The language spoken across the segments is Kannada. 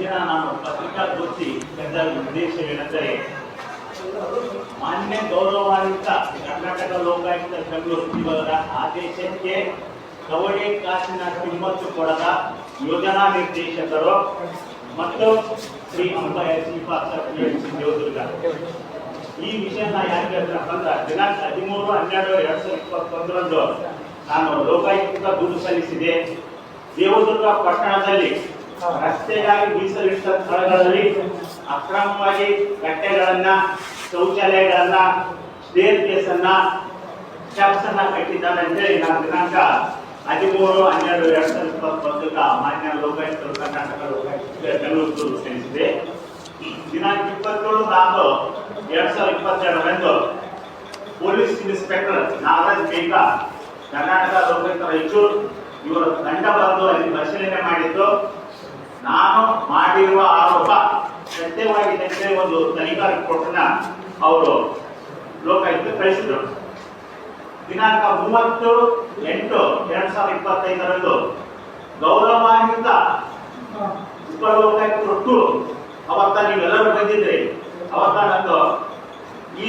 ದಿನ ನಾನು ಪತ್ರಿಕಾಗೋಷ್ಠಿ ಕರೆದ ಉದ್ದೇಶವೇನೆಂದರೆ ಮಾನ್ಯ ಗೌರವಾನ್ವಿತ ಕರ್ನಾಟಕ ಲೋಕಾಯುಕ್ತ ಬೆಂಗಳೂರು ಸಚಿವರ ಆದೇಶಕ್ಕೆ ಕವಡೆ ಕಾಸಿನ ಕಿಮ್ಮತ್ತು ಕೊಡದ ಯೋಜನಾ ನಿರ್ದೇಶಕರು ಮತ್ತು ಶ್ರೀ ಅಂಬಾಯ ದೇವದುರ್ಗ ಈ ವಿಷಯನ ಯಾಕೆ ಹೇಳ್ತಾರಪ್ಪ ಅಂದ್ರೆ, ದಿನಾಂಕ ಹದಿಮೂರು, ಹನ್ನೆರಡು, ಎರಡ್ ಸಾವಿರದ ಇಪ್ಪತ್ತೊಂದರಂದು ನಾನು ಲೋಕಾಯುಕ್ತ ದೂರು ಸಲ್ಲಿಸಿದೆ. ದೇವದುರ್ಗ ಪಟ್ಟಣದಲ್ಲಿ ರಸ್ತೆಗಾಗಿ ಮೀಸಲಿಟ್ಟ ಸ್ಥಳಗಳಲ್ಲಿ ಅಕ್ರಮವಾಗಿ ಕಟ್ಟೆಗಳನ್ನ ಶೌಚಾಲಯಗಳನ್ನ ಸ್ಟೇರ್ ಕೇಸನ್ನ ಸ್ಟೆಪ್ಸ್ ಅನ್ನ ಕಟ್ಟಿದ್ದಾರೆ ಅಂತೇಳಿ ನಾವು ದಿನಾಂಕ ಹದಿಮೂರು, ಹನ್ನೆರಡು, ಎರಡ್ ಸಾವಿರದ ಇಪ್ಪತ್ತೊಂದಕ್ಕ ಮಾನ್ಯ ಲೋಕಾಯುಕ್ತರು, ಕರ್ನಾಟಕ ಲೋಕಾಯುಕ್ತ ಬೆಂಗಳೂರು ದಿನಾಂಕ ಇಪ್ಪತ್ತೇಳು ನಾಲ್ಕು ಎರಡ್ ಸಾವಿರದ ಇಪ್ಪತ್ತೆರಡರಂದು ಪೊಲೀಸ್ ಇನ್ಸ್ಪೆಕ್ಟರ್ ನಾಗರಾಜ್ ಬೇಗ ಕರ್ನಾಟಕ ಲೋಕಾಯುಕ್ತ ರಾಯಚೂರು ಇವರ ತಂಡ ಬಂದು ಅಲ್ಲಿ ಪರಿಶೀಲನೆ ಮಾಡಿದ್ದು ನಾನು ಮಾಡಿರುವ ಆರೋಪ ಸತ್ಯವಾಗಿ ಅಂತ ಒಂದು ತನಿಖಾ ರಿಪೋರ್ಟ್ನ ಅವರು ಲೋಕಾಯುಕ್ತ ಕಳಿಸಿದರು. ದಿನಾಂಕ ಮೂವತ್ತು ಎಂಟು ಎರಡ್ ಸಾವಿರದ ಇಪ್ಪತ್ತೈದರಂದು ಗೌರವಾನ್ವಿತ ಉಪಲೋಕಾಯುಕ್ತರು ಅವತ್ತ ನೀವೆಲ್ಲರೂ ಬಂದಿದ್ರಿ ಅವತ್ತ ನಂದು ಈ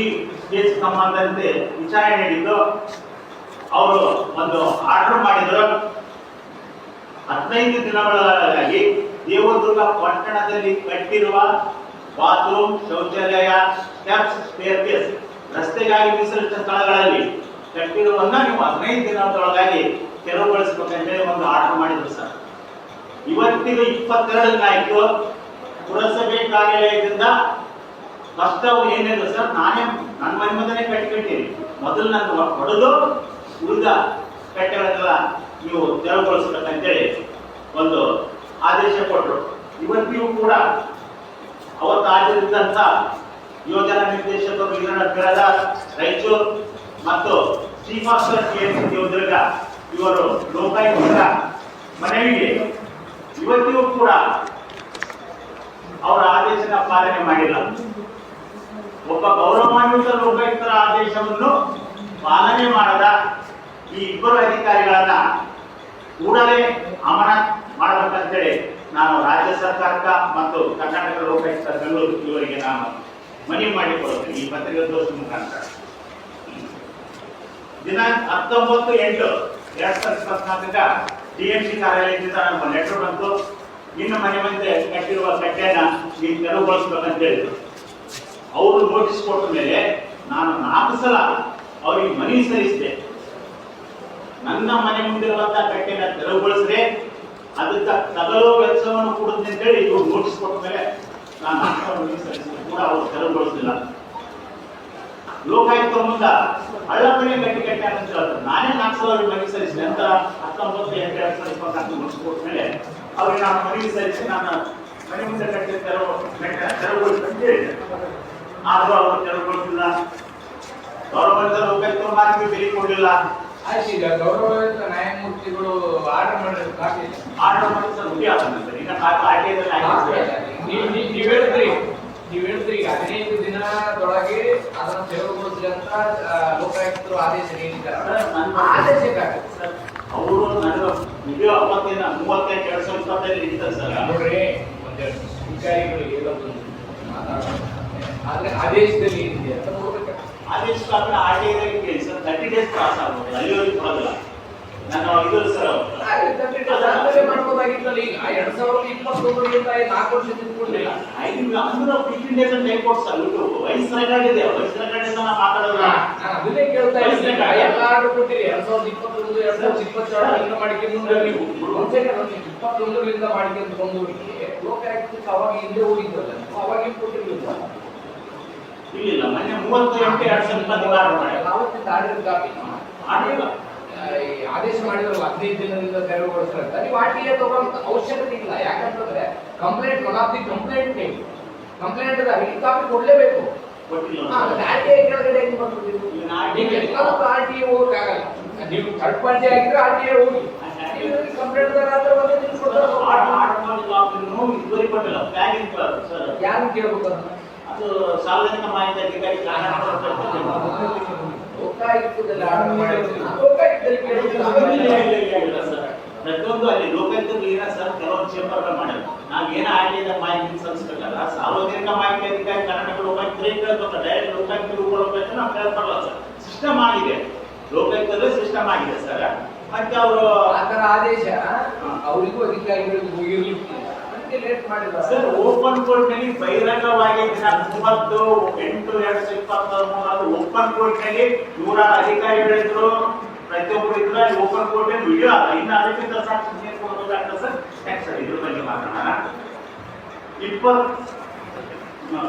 ಕೇಸ್ ಸಂಬಂಧಂತೆ ವಿಚಾರಣೆ ನಡೆಯಿತು ಅವರು ಒಂದು ಆರ್ಡರ್ ಮಾಡಿದರು. ಹದಿನೈದು ದಿನಗಳಾಗಿ ದೇವದುರ್ಗ ಪಟ್ಟಣದಲ್ಲಿ ಕಟ್ಟಿರುವ ಬಾತ್ರೂಮ್, ಶೌಚಾಲಯ, ಸ್ಟೆಪ್ಸ್, ಸ್ಟೇರ್ಕೇಸ್ ರಸ್ತೆಗಾಗಿ ಮೀಸಲಿಟ್ಟ ಸ್ಥಳಗಳಲ್ಲಿ ಕಟ್ಟಿರುವನ್ನ ನೀವು ಹದಿನೈದು ದಿನದೊಳಗಾಗಿ ತೆರವುಗೊಳಿಸಬೇಕಂತೇಳಿ ಒಂದು ಆರ್ಡರ್ ಮಾಡಿದ್ರು ಸರ್. ಇವತ್ತಿಗೆ ಆಯ್ತು ಪುರಸಭೆ ಕಾರ್ಯಾಲಯದಿಂದ ಕಷ್ಟವು ಏನಿದೆ ಸರ್, ನಾನೇ ನನ್ನ ಮನೆ ಮುಂದೆ ಕಟ್ಟಿ ಕಟ್ಟಿರಿ ಮೊದಲು ನನ್ನ ಹೊಡೆದು ಉಳಿದ ಕಟ್ಟೆಗಳನ್ನೆಲ್ಲ ನೀವು ತೆರವುಗೊಳಿಸ್ಬೇಕಂತೇಳಿ ಒಂದು ಆದೇಶ ಕೊಟ್ಟರು ಇವತ್ತಿಗೂ ಕೂಡ ಅವತ್ತು ಹಾಜರಿದ್ದಂತ ಯೋಜನಾ ನಿರ್ದೇಶಕರು ಬಿರದ ರಾಯಚೂರು ಮತ್ತು chief officer K S Devadurga ಇವರು ಲೋಕಾಯುಕ್ತರ ಮನವಿಗೆ ಇವತ್ತಿಗೂ ಕೂಡ ಅವರ ಆದೇಶನ ಪಾಲನೆ ಮಾಡಿಲ್ಲ. ಒಬ್ಬ ಗೌರವಾನ್ವಿತ ಲೋಕಾಯುಕ್ತರ ಆದೇಶವನ್ನು ಪಾಲನೆ ಮಾಡದ ಈ ಇಬ್ಬರು ಅಧಿಕಾರಿಗಳನ್ನ ಕೂಡಲೇ ಅಮಾನತ್ ಮಾಡಬೇಕಂತೇಳಿ ನಾನು ರಾಜ್ಯ ಸರ್ಕಾರಕ್ಕ ಮತ್ತು ಕರ್ನಾಟಕ ಲೋಕಾಯುಕ್ತ ಬೆಂಗಳೂರು ಇವರಿಗೆ ನಾನು ಮನವಿ ಮಾಡಿಕೊಡುತ್ತೇನೆ ಈ ಪತ್ರಿಕಾಗೋಷ್ಠಿ ಮುಖಾಂತರ. ದಿನಾಂಕ ಹತ್ತೊಂಬತ್ತು ಎಂಟು ಎರಡ್ ಸಾವಿರದ ಎಂ ಡಿಎಂಸಿ ಕಾರ್ಯಾಲಯದಿಂದ ನಮ್ಮ ಲೆಟರ್ ಬಂತು. ನಿನ್ನ ಮನೆ ಮುಂದೆ ಕಟ್ಟಿರುವ ಕಟ್ಟೆಯನ್ನ ನೀವು ತೆರವುಗೊಳಿಸ್ಬೇಕಂತ ಹೇಳಿದ್ರು ಅವರು ನೋಟಿಸ್ ಕೊಟ್ಟ ಮೇಲೆ ನಾನು ನಾಲ್ಕು ಸಲ ಅವರಿಗೆ ಮನವಿ ಸಲ್ಲಿಸಿದೆ. ನನ್ನ ಮನೆ ಮುಂದಿರುವಂತಹ ಕಟ್ಟೆನ ತೆರವುಗೊಳಿಸಿದೆ ಅದಕ್ಕೆ ತಗಲೋ ವೆಚ್ಚವನ್ನು ಕೊಡುತ್ತೆ ಅಂತೇಳಿ ಇವರು ನೋಟಿಸ್ ಕೊಟ್ಟ ಮೇಲೆ ನಾನು ಕೂಡ ಅವರು ತೆರವುಗೊಳಿಸಲಿಲ್ಲ ಲೋಕಾಯುಕ್ತ ಮುಂದ ಹಳ್ಳ ಮನೆ ಗಟ್ಟಿ ಕಟ್ಟಿ ಅಂತ ಹೇಳ್ತಾರೆ. ನಾನೇ ನಾಲ್ಕು ಸಾವಿರ ಮನವಿ ಸಲ್ಲಿಸಿದೆ ಅಂತ ಹತ್ತೊಂಬತ್ತು ಎಂಟು ಎರಡು ಸಾವಿರದ ಇಪ್ಪತ್ನಾಲ್ಕು ಮುಗಿಸ್ಕೊಟ್ಟ ಮೇಲೆ ಅವ್ರಿಗೆ ನಾನು ಮನವಿ ಸಲ್ಲಿಸಿ ನಾನು ಮನೆ ಮುಂದೆ ಕಟ್ಟಿ ತೆರವು ಅಂತ ಹೇಳಿದೆ. ಆದರೂ ಅವರು ತೆರವುಗೊಳಿಸಿಲ್ಲ. ಗೌರವ ಲೋಕಾಯುಕ್ತ ಮಾರ್ಗ ಬೆಲೆ ಆಯ್ತು ಈಗ ಗೌರವಯುತ ನ್ಯಾಯಮೂರ್ತಿಗಳು ಆರ್ಡರ್ ಮಾಡಿರೋದು ಕಾಪಿ ಆರ್ಡರ್ ಮಾಡಿ ಸರ್ ಹುಡಿ ಸರ್. ಈಗ. ನೀವ್- ಹೇಳಿದ್ರಿ ನೀವು ಹೇಳಿದ್ರಿ ಈಗ ಹದಿನೈದು ದಿನದೊಳಗೆ ಅದನ್ನು ತೆರವುಗೊಳಿಸಿ ಅಂತ ಲೋಕಾಯುಕ್ತರು ಆದೇಶ ನೀಡಿದ್ದಾರೆ. ಆದೇಶಕ್ಕಾಗತ್ತೆ ಅವರು ನನ್ನ ವಿಡಿಯೋ ಅವತ್ತಿನ ಮೂವತ್ತೈದು ಎರಡು ಸಾವಿರದ ಇಪ್ಪತ್ತೈದು ಇರ್ತಾರೆ ಸರ್. ನೋಡ್ರಿ ಒಂದೆರಡು ಅಧಿಕಾರಿಗಳು ಹೇಳೋದು ಮಾತಾಡ್ತಾರೆ. ಆದ್ರೆ ಆದೇಶದಲ್ಲಿ ಏನಿದೆ ಅಂತ ನೋಡ್ಬೇಕು. ಆದೇಶ ಕಾರಣ R T I sir thirty pass ಆಗ್ಬೋದು ಅಲ್ಲಿವರೆಗೆ ಇದು ಸರ್ ಅದಾದ್ಮೇಲೆ ಮಾಡ್ಬೋದಾಗಿತ್ತಲ್ಲ ಈಗ ಎರಡ್ ಸಾವಿರದ ಇಪ್ಪತ್ತೊಂದರಿಂದ ನಾಲ್ಕು ವರ್ಷ ತಿಳ್ಕೊಂಡಿಲ್ಲ ಅಂದ್ರೆ ಫಿಫ್ಟೀನ್ ಡೇಸ್ ಅಂತ ಟೈಮ್ ಕೊಟ್ಟು ಸರ್ ಇದು ವಯಸ್ಸು ರೆಕಾರ್ಡಿದೆ ವಯಸ್ಸು ನಾವು ಮಾತಾಡೋದಿಲ್ಲ ನಾನು ಅದನ್ನೇ ಕೇಳ್ತಾ ಇದ್ದೀನಿ. ಎಲ್ಲ ಆರ್ಡರ್ ಕೊಟ್ಟಿರಿ ಎರಡ್ ಸಾವಿರದ ಇಪ್ಪತ್ತೊಂದು ಎರಡ್ ಸಾವಿರದ ಇಪ್ಪತ್ತೆರಡರಿಂದ ಮಾಡಿಕೊಂಡು ನೀವು. ಇಪ್ಪತ್ತೊಂದರಿಂದ ಮಾಡಿಕೊಂಡು ಬಂದವರಿಗೆ ಲೋಕಾಯುಕ್ತಕ್ಕೆ ಅವಾಗ ಹಿಂದೆ ಹೋಗಿದ್ದಲ್ಲ. ಅವಾಗ ಕೊಟ್ಟಿರ್ಲಿಲ್ಲ. ಇಲ್ಲ ಮೊನ್ನೆ ಮೂವತ್ತು ಎಂಟು ಎರಡು ಸಾವಿರದ ಇಪ್ಪತ್ತೈದು ಆರ್ಡರ್ ಮಾಡಿ ಅವತ್ತಿಂದ ಆರ್ಡರ್ ಕಾಪಿ ಮಾಡಿಲ್ಲ ಆದೇಶ ಮಾಡಿದ್ರಲ್ಲ ಹದಿನೈದು ದಿನದಿಂದ ತೆರವುಗೊಳಿಸ್ತಾರೆ ನೀವು ಆರ್ ಟಿ ಅವಶ್ಯಕತೆ ಇಲ್ಲ. ಯಾಕಂತಂದ್ರೆ complaint one of the complaint ನೀವು ಕಂಪ್ಲೇಂಟ್ ಅದ ಈ ಕಾಪಿ ಕೊಡ್ಲೇಬೇಕು. ಆರ್ ಟಿ ಐ ಕೆಳಗಡೆ ಹೆಂಗ್ ಆರ್ ಟಿ ಐ ಹೋಗಕ್ಕಾಗಲ್ಲ. ನೀವು ಥರ್ಡ್ ಪಾರ್ಟಿ ಆಗಿದ್ರೆ ಆರ್ ಟಿ ಐ ಹೋಗಿ ಕಂಪ್ಲೇಂಟ್ ಯಾರು ಕೇಳ್ಬೇಕು ಅದನ್ನ? ಅದು ಸಾರ್ವಜನಿಕ ಮಾಹಿತಿ ಅಧಿಕಾರಿ. ಪ್ರತಿಯೊಂದು ಅಲ್ಲಿ ಲೋಕಾಯುಕ್ತರು ಏನ ಸರ್? ಕೆಲವೊಂದು ಚೇಂಬರ್ ಮಾಡಿದ್ರು. ನಾವ್ ಏನ ಅಂತ ಮಾಹಿತಿ ಸಲ್ಲಿಸ್ಬೇಕಲ್ಲ, ಸಾರ್ವಜನಿಕ ಮಾಹಿತಿ ಅಧಿಕಾರಿ ಕರ್ನಾಟಕ ಲೋಕಾಯುಕ್ತರೇ ಕೇಳ್ಬೇಕು ಡೈರೆಕ್ಟ್ ಲೋಕಾಯುಕ್ತರು ಕೊಡಬೇಕು ನಾವು ಕೇಳ್ತಾರಲ್ಲ ಸರ್. ಸಿಸ್ಟಮ್ ಆಗಿದೆ. ಲೋಕಾಯುಕ್ತರೇ ಸಿಸ್ಟಮ್ ಆಗಿದೆ ಸರ್. ಮತ್ತೆ ಅವರು ಆತರ ಆದೇಶ, ಅವರಿಗೂ ಅಧಿಕಾರಿಗಳಿಗೂ ಮಾಡಿಲ್ಲ ಸರ್ ಓಪನ್ ಕೋರ್ಟ್ನಲ್ಲಿ ಬಹಿರಂಗವಾಗಿ ಮೂವತ್ತು ಎಂಟು, ಎರಡ್ ಸಾವಿರದ ಇಪ್ಪತ್ತ ಮೂರದು ಓಪನ್ ಕೋರ್ಟ್ನಲ್ಲಿ ನೂರಾರು ಅಧಿಕಾರಿಗಳಿದ್ರು ಪ್ರತಿಯೊಬ್ಬರು ಇದ್ರು ಓಪನ್ ಕೋರ್ಟ್ ವಿಡಿಯೋ ಇನ್ನು ಅದಕ್ಕಿಂತ ಸಾಕ್ಷಿ ಸರ್. ಸರ್, ಇದ್ರ ಬಗ್ಗೆ ಮಾತಾಡೋಣ. ಇಪ್ಪತ್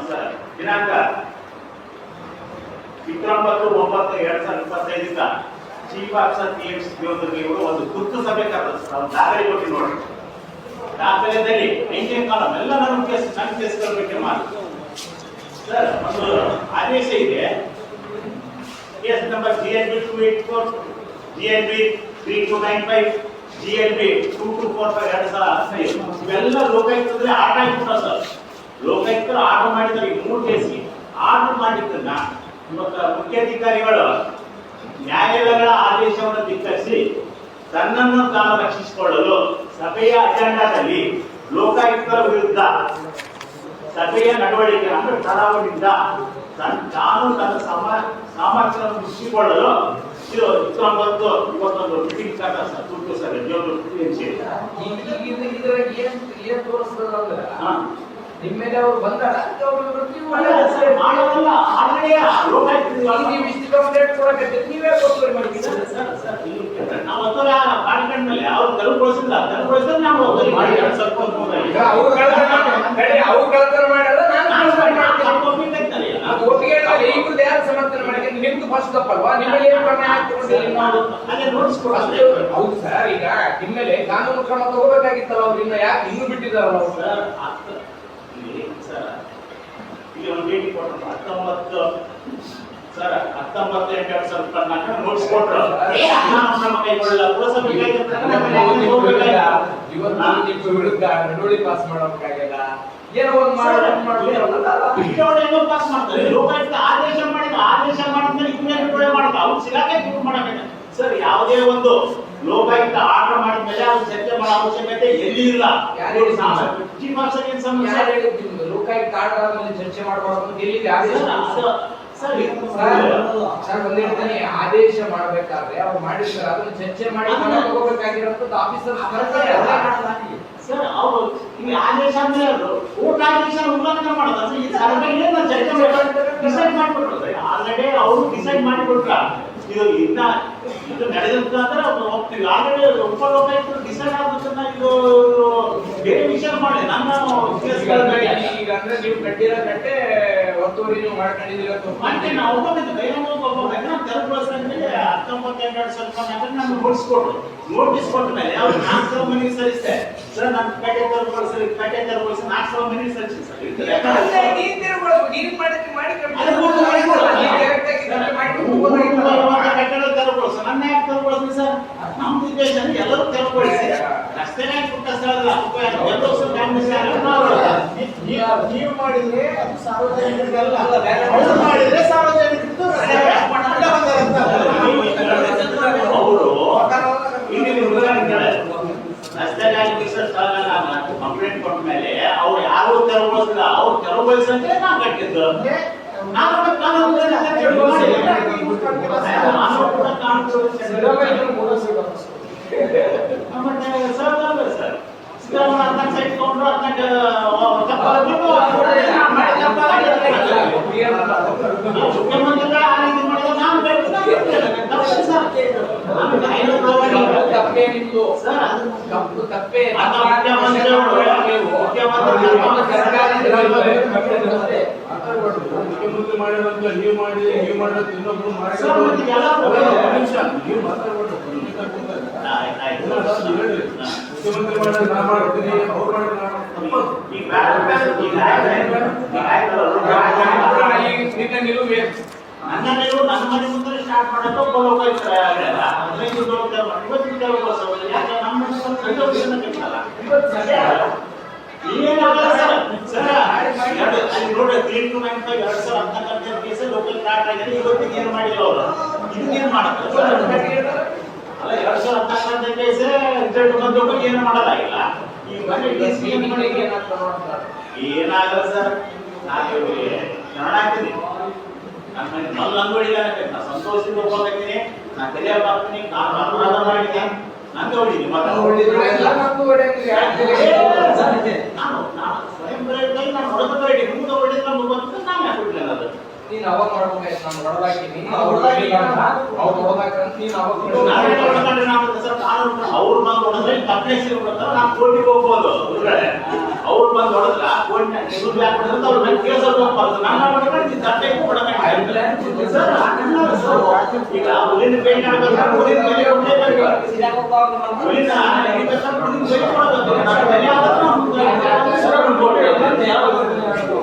ಸರ್. ದಿನಾಂಕ. ಇಪ್ಪತ್ತೊಂಬತ್ತು, ಒಂಬತ್ತು, ಎರಡ್ ಸಾವಿರದ ಇಪ್ಪತ್ತೈದರಿಂದ chief officer P M C ಇವರು ಒಂದು ತುರ್ತು ಸಭೆ ಕರೆದ ಸರ್ ದಾಖಲೆ ಕೊಟ್ಟು ದಾಖಲೆದಲ್ಲಿ ಎಂಟನೇ ಕಾಲಂ ಎಲ್ಲ ನನ್ನ ಕೇಸ್ ನನ್ನ ಕೇಸ್ಗಳ ಮಾಡಿ. ಸರ್ ಒಂದು ಆದೇಶ ಇದೆ. Case number G L B two eight four G L B three two nine five G L B two two four five ಎರಡು ಸಾವಿರ ಹದಿನೈದು ಇವೆಲ್ಲ ಲೋಕಾಯುಕ್ತದಲ್ಲಿ ಆರ್ಡರ್ ಆಗಿಬಿಟ್ಟ ಸರ್. ಲೋಕಾಯುಕ್ತರು ಆರ್ಡರ್ ಮಾಡಿದ್ದಾರೆ ಈ ಮೂರು ಕೇಸ್ಗೆ ಆರ್ಡರ್ ಮಾಡಿದ್ದನ್ನ ಇವತ್ತು ಮುಖ್ಯಾಧಿಕಾರಿಗಳು ನ್ಯಾಯಾಲಯಗಳ ಆದೇಶವನ್ನು ಧಿಕ್ಕರಿಸಿ ತನ್ನನ್ನು ತಾನು ರಕ್ಷಿಸಿಕೊಳ್ಳಲು ಸಭೆಯ ಅಜೆಂಡಾದಲ್ಲಿ ಲೋಕಾಯುಕ್ತರ ವಿರುದ್ಧ ಸಭೆಯ ನಡವಳಿಕೆ ಅಂದ್ರೆ ಕರಾವಳಿಯಿಂದ ತನ್ನ ತಾನು ತನ್ನ ಸಮ ಸಾಮರ್ಥ್ಯವನ್ನು ಮುಚ್ಚಿಕೊಳ್ಳಲು ಇದು ಇಪ್ಪತ್ತೊಂಬತ್ತು ಇವತ್ತೊಂದು ಮೀಟಿಂಗ್ ಸರ್ ತುರ್ತು ಸರ್ ಏನ್ ತೋರಿಸ್ತದಂದ್ರ. ನಿಮ್ಮ ಮೇಲೆ ಅವ್ರು ಸರ್, ಮಾಡೋದಲ್ಲ ಆಲ್ರೆಡಿ ಲೋಕಾಯುಕ್ತ ನೀವು ಕೊಡ್ತೀರಿ ಮಾಡಿ ಸರ್, ಸರ್, ನಾವು ಒತ್ತಡ ಮೇಲೆ ಅವ್ರು ತೆರವುಗೊಳಿಸಿಲ್ಲ ತೆರವುಗೊಳಿಸಿದ್ರೆ ನಾವು ಹೋಗಿ ಮಾಡಿ ಎರಡು ಸ್ವಲ್ಪ ಈಗ ಅವ್ರು ಕಳ್ತನ ಮಾಡಿ- ಕಡೆ ಅವ್ರು ಕಳ್ತನ ಮಾಡ್ಯಾರ ನಾನು ಕಳ್ತನ ಮಾಡ್ತೀನಿ. ನಾನು ಒಪ್ಪಿಗೆ ಯಾರು ಸಮರ್ಥನೆ ಮಾಡಿದ್ರೆ ನಿಮ್ದು ಫಸ್ಟ್ ತಪ್ಪಲ್ವಾ? ನಿಮ್ಮಲ್ಲಿ ಏನು ಕ್ರಮ ಹಾಕಿಕೊಂಡಿಲ್ಲ ಅದೇ ನೋಟಿಸ್ ಕೊಡ್ತಾರೆ. ಹೌದು ಸರ್ ಈಗ ನಿಮ್ಮ ಮೇಲೆ ಕಾನೂನು ಕ್ರಮ ತಗೋಬೇಕಾಗಿತ್ತಲ್ಲ ಅವ್ರು ಇನ್ನ ಯಾಕೆ ಇನ್ನೂ ಬಿಟ್ಟಿದಾರಲ್ಲ ಅವ್ರು? ಸರ್, ಇಲ್ಲಿ ಸರ್, ಇಲ್ಲಿ ಒಂದು ಭೇಟಿ ಕೊಟ್ಟರು ಹತ್ತೊಂಬತ್ತು ಸರ್ ಹತ್ತೊಂಬತ್ತು ಎಂಟು ನೋಟಿಸ್ ಕೈಗೊಳ್ಳಲ್ಲ ಪುರಸಭೆ ಮೇಲೆ ನಡವಳಿ ಪಾಸ್ ಮಾಡೋಕ್ಕಾಗಲ್ಲ ಏನೋ ಒಂದು ಮಾಡೋದು ಪಾಸ್ ಮಾಡ್ತಾರೆ? ಲೋಕಾಯುಕ್ತ ಆದೇಶ ಮಾಡಿದ ಆದೇಶ ಮಾಡಿದ್ಮೇಲೆ ಇನ್ಮೇಲೆ ಬಿಡುಗಡೆ ಮಾಡೋದು ಅವ್ರು ಸಿಗಾಕೆ ದೂರ ಮಾಡಬೇಕು. ಸರ್ ಯಾವುದೇ ಒಂದು ಲೋಕಾಯುಕ್ತ ಆರ್ಡರ್ ಮಾಡಿದ್ಮೇಲೆ ಅವ್ರು ಚರ್ಚೆ ಮಾಡೋ ಅವಶ್ಯಕತೆ ಎಲ್ಲಿ ಇಲ್ಲ? ಚೀಫ್ ಆಫೀಸರ್ ಏನ್ ಸಮಸ್ಯೆ? ಲೋಕಾಯುಕ್ತ ಆರ್ಡರ್ ಆದ್ಮೇಲೆ ಚರ್ಚೆ ಮಾಡಬಾರ್ದು ಎಲ್ಲಿದೆ ಆದೇಶ? ಸರ್, ಸರ್, ಸರ್, ಸರ್ ಒಂದ್ ಹೇಳ್ತೀನಿ ಆದೇಶ ಮಾಡಬೇಕಾದ್ರೆ ಅವ್ರು ಮಾಡಿರ್ತಾರೆ ಅದನ್ನ ಚರ್ಚೆ ಮಾಡಿ ತಗೋಬೇಕಾಗಿರೋದು ಆಫೀಸರ್ ಸರ್ ಅವರು ಆದೇಶ ಅಂದ್ರೆ ಊಟ ಆದೇಶ ಉಲ್ಲಂಘನೆ ಮಾಡೋದು. ಅಂದ್ರೆ ಈ ಸರ್ವೆ ಏನು ಚರ್ಚೆ ಡಿಸೈಡ್ ಮಾಡಿಕೊಟ್ರು ಆಲ್ರೆಡಿ ಅವರು ಡಿಸೈಡ್ ಮಾಡಿಕೊಟ್ರ. ಇದು ಇನ್ನ ಇದು ನಡೆದಂತ ಅಂದ್ರೆ ಅವ್ರು ಹೋಗ್ತೀವಿ. ಆಲ್ರೆಡಿ ಉಪಲೋಕಾಯುಕ್ತರು ಡಿಸೈಡ್ ಆಗ್ಬೇಕನ್ನ ಇದು ಬೇರೆ ವಿಷಯ ಮಾಡಿ ನನ್ನ ಈಗ ಅಂದ್ರೆ ನೀವು ಕಟ್ಟಿರೋ ಕಟ್ಟೆ ಒತ್ತುವರಿ ನೀವು ಮಾಡ್ಕೊಂಡಿದ್ದೀರ ನಾವು ಒಬ್ಬ ತೆರವುಗೊಳಿಸಿದ್ಮೇಲೆ ಹತ್ತೊಂಬತ್ತು ಎರಡು ಸ್ವಲ್ಪ ನಮ್ಗೆ ನೋಟಿಸ್ ಕೊಟ್ಟ ಮೇಲೆ ಅವ್ರು ನಾಲ್ಕು ಸಾವಿರ ಮನೆಗೆ ಸಲ್ಲಿಸ್ತೆ ಸರ್ ನಮ್ಮ ಪೇಟೆ ತೆರವುಗೊಳಿಸಿ ಪೇಟೆ ತೆರವುಗೊಳಿಸಿ ನಾಲ್ಕು ಸಾವಿರ ಮನೆಗೆ ಸಲ್ಲಿಸಿ ಸರ್. ನೀನ್ ನೀನ್ ಮಾಡಿ ಕಟ್ಟಡ ತೆರವುಗೊಳಿಸಿ ನನ್ನ ಯಾಕೆ ಸರ್? ನಮ್ಮ ಉದ್ದೇಶ ಎಲ್ಲರೂ ತೆರವುಗೊಳಿಸಿ ರಸ್ತೆನೇ ಪುಟ್ಟ ಸ್ಥಳದ ಎಲ್ಲರೂ ಸಹ ಗಮನಿಸ್ತಾರೆ. ನಾವು- ಮಾಡಿದ್ರೆ ಅದು ಸಾರ್ವಜನಿಕರಿಗಲ್ಲ ಅಲ್ಲ, ಅವ್ರು ಮಾಡಿದ್ರೆ ಸಾರ್ವಜನಿಕರಿಗೂ ಅಡ್ಡ ಬಂದರಂತ ಅವರು ಕಂಪ್ಲೇಂಟ್ ಕೊಟ್ಟ ಮೇಲೆ ಅವ್ರು ಯಾರು ತೆರವುಗೊಳಿಸಿಲ್ಲ ಅವ್ರು ತೆರವುಗೊಳಿಸಂತೆ ನಾವು ಕಟ್ಟಿದ್ದು. ನಾನು ಕಾನೂನು ಕೂಡ ಕಾನೂನು ತಪ್ಪೇ ನಿಮ್ದು ತಪ್ಪು ತಪ್ಪೇ ಮುಖ್ಯಮಂತ್ರಿ ಮಾಡಿರೋದು ನೀವು ಮಾಡಿ ನೀವು ಮಾಡೋದು ಇನ್ನೊಬ್ರು ಸರ್, ನಿಮಿಷ ನೀವು ಮಾತಾಡ್ಬೋದು. ನಾನು ಮಾಡ್ತೀನಿ. ನಿನ್ನ ಮನೆ ಮುಂದೆ ಸ್ಟಾರ್ಟ್ ಮಾಡೋದು ಒಬ್ಬ ಆಗಲ್ಲ ಹದಿನೈದು ಏನಾಗಲ್ಲ ಸರ್ ಸರ್ ಲೋಕಲ್ ಸ್ಟಾರ್ಟ್ ಆಗಿದೆ ಇವತ್ತಿಗೆ ಏನು ಮಾಡಿಲ್ಲ ಅವರು ಇದನ್ನೇನು ಮಾಡುತ್ತೆ ಅಲ್ಲ ಎರಡ್ ಸಾವಿರದ ಹದಿನಾಲ್ಕನೇ ಕೇಸ್ ರಿಸಲ್ಟ್ ಬಂದು ಏನು ಮಾಡೋದಾಗಿಲ್ಲ ಈ ಮನೆ ಡಿಸಿ ಏನ್ ಮನೆಗೆ ಮಾಡಿ ಏನಾಗ್ತದೆ ನೋಡ್ತಾರೆ ಏನಾಗಲ್ಲ ಸರ್ ನಾನು ಇವ್ರಿಗೆ ಕನ್ನಡ ಹಾಕ್ತೀನಿ ನನ್ನ ಮನೆ ಮಲ್ಲ ಅಂಗಡಿ ನಾ ಸಂತೋಷದಿಂದ ನಾನು ಕಲಿಯ ಮಾಡ್ತೀನಿ ನಾನು ಮಾಡಿದ್ದೆ ನಂಗೆ ಹೊಡಿದ್ದೀನಿ ಮತ್ತೆ? ನಾನು ನಾನು ಸ್ವಯಂ ಪ್ರೇರಿತವಾಗಿ ನಾನು ಹೊಡೆದ ಬೇಡಿ ಮುಂದೆ ಹೊಡೆದ ನಾನು ಯಾಕೆ ಬಿಡ್ಲಿಲ್ಲ ಅದು? ನೀನ್ ಅವಾಗ ನಾನು ಅವ್ರು ಬಂದು ಹೊಡೆದ್ರೆ ಕಂಪ್ಲೇಂಟ್ ಕೊಡ್ತಾರೆ ನಾವು ಕೋರ್ಟಿಗೆ ಹೋಗ್ಬೋದು. ಗುರುಗಳೇ ಅವ್ರು ಬಂದು ಹೊಡೆದ್ರ ಕೋರ್ಟ್ ನೀವು ಯಾಕೆ ಹೊಡೆದ್ರೆ ಅವ್ರ ಮೇಲೆ ಕೇಸ್ ಹೋಗ್ಬಾರ್ದು. ನಾನು ಹೊಡೆದ್ರೆ ದಂಡೆಗೂ ಹೊಡೆದ್ರೆ ಸರ್. ಈಗ ಹುಲಿನ ಕೈ ನಡ್ಬೇಕಾದ್ರೆ ಹುಲಿನ ಮೇಲೆ ಕೊಡ್ಲೇಬೇಕು ಹುಲಿನ ಕೈ ಕೊಡಬೇಕು ತಲೆ ಆದ್ರೆ ನಾವು ಸರ್ ಕೊಡ್ಬೇಕು.